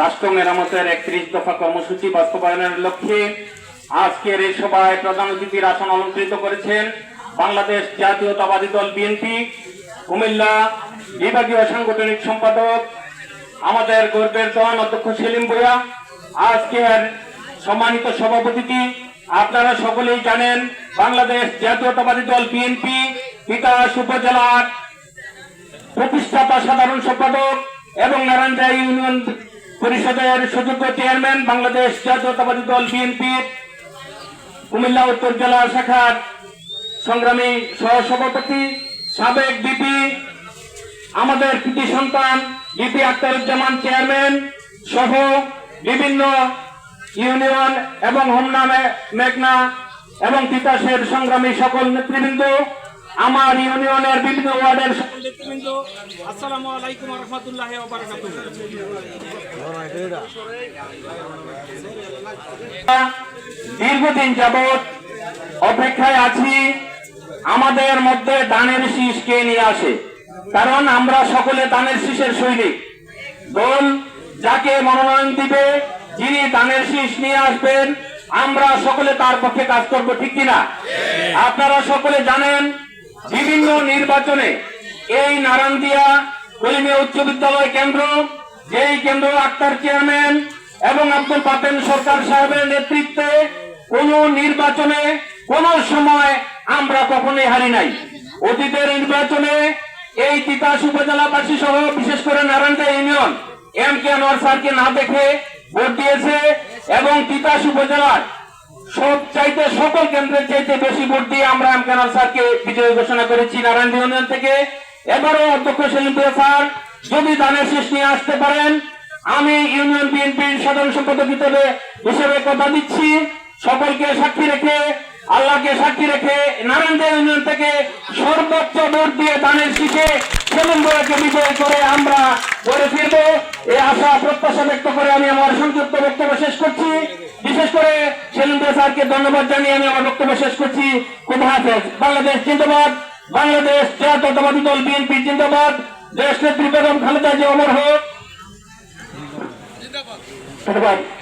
রাষ্ট্র মেরামতের একত্রিশ দফা কর্মসূচি বাস্তবায়নের লক্ষ্যে আজকের এই সভায় প্রধান অতিথির আসন অলঙ্কৃত করেছেন বাংলাদেশ জাতীয়তাবাদী দল বিএনপি, কুমিল্লা বিভাগীয় সাংগঠনিক সম্পাদক, আমাদের গর্বের দল অধ্যক্ষ সেলিম ভূঁইয়া, আজকের সম্মানিত সভাপতি আপনারা সকলেই জানেন বাংলাদেশ জাতীয়তাবাদী দল বিএনপি বিকাশ উপজেলার প্রতিষ্ঠাতা সাধারণ সম্পাদক এবং নারায়ণদাই ইউনিয়ন পরিষদের সুযোগ্য চেয়ারম্যান বাংলাদেশ জাতীয়তাবাদী দল বিএনপির কুমিল্লা উত্তর জেলা শাখার সংগ্রামী সহসভাপতি, সাবেক বিপি আমাদের কৃতি সন্তান বিপি আক্তারুজ্জামান চেয়ারম্যান সহ বিভিন্ন ইউনিয়ন এবং হোমনা মেঘনা এবং তিতাসের সংগ্রামী সকল নেতৃবৃন্দ আমার ইউনিয়নের বিভিন্ন ওয়ার্ডের নেতৃবৃন্দ আসসালামু আলাইকুম রহমতুল্লাহ দীর্ঘদিন যাবৎ অপেক্ষায় আছি আমাদের মধ্যে দানের শীষ কে নিয়ে আসে। কারণ আমরা সকলে দানের শীষের সৈনিক। দল যাকে মনোনয়ন দিবে যিনি দানের শীষ নিয়ে আসবেন আমরা সকলে তার পক্ষে কাজ করব ঠিক কিনা? আপনারা সকলে জানেন বিভিন্ন নির্বাচনে এই নারায়ণদিয়া কলিমিয়া উচ্চ বিদ্যালয় কেন্দ্র, যেই কেন্দ্র আক্তার চেয়ারম্যান এবং আব্দুল পাতেন সরকার সাহেবের নেতৃত্বে কোন নির্বাচনে কোন সময় আমরা কখনোই হারি নাই। অতীতের নির্বাচনে এই তিতাস উপজেলাবাসী সহ, বিশেষ করে Narayanda union, M K Anwar স্যারকে না দেখে ভোট দিয়েছে এবং তিতাস উপজেলার সব চাইতে সকল কেন্দ্রের চাইতে বেশি ভোট দিয়ে আমরা এম কে আনোয়ার স্যারকে বিজয়ী ঘোষণা করেছি নারায়ণ ইউনিয়ন থেকে। এবারও অধ্যক্ষ সেলিম প্রিয় স্যার, যদি দানের শেষ নিয়ে আসতে পারেন, আমি ইউনিয়ন বিএনপির সাধারণ সম্পাদক হিসেবে হিসেবে কথা দিচ্ছি। সকলকে সাক্ষী রেখে, আল্লাহকে সাক্ষী রেখে নারায়ণ ইউনিয়ন থেকে সর্বোচ্চ ভোট দিয়ে দানের শীষে সেলিম বয়াকে বিজয় করে আমরা করে ফিরব এই আশা, প্রত্যাশা ব্যক্ত করে আমি আমার সংযুক্ত বক্তব্য শেষ করছি। বিশেষ করে বয়া স্যারকে ধন্যবাদ জানিয়ে আমি আমার বক্তব্য শেষ করছি। খুব হাফেজ। বাংলাদেশ জিন্দাবাদ। বাংলাদেশ জাতীয়তাবাদী দল, বিএনপি জিন্দাবাদ। দেশ নেত্রী বেগম খালেদা জি অমর হোক। ধন্যবাদ।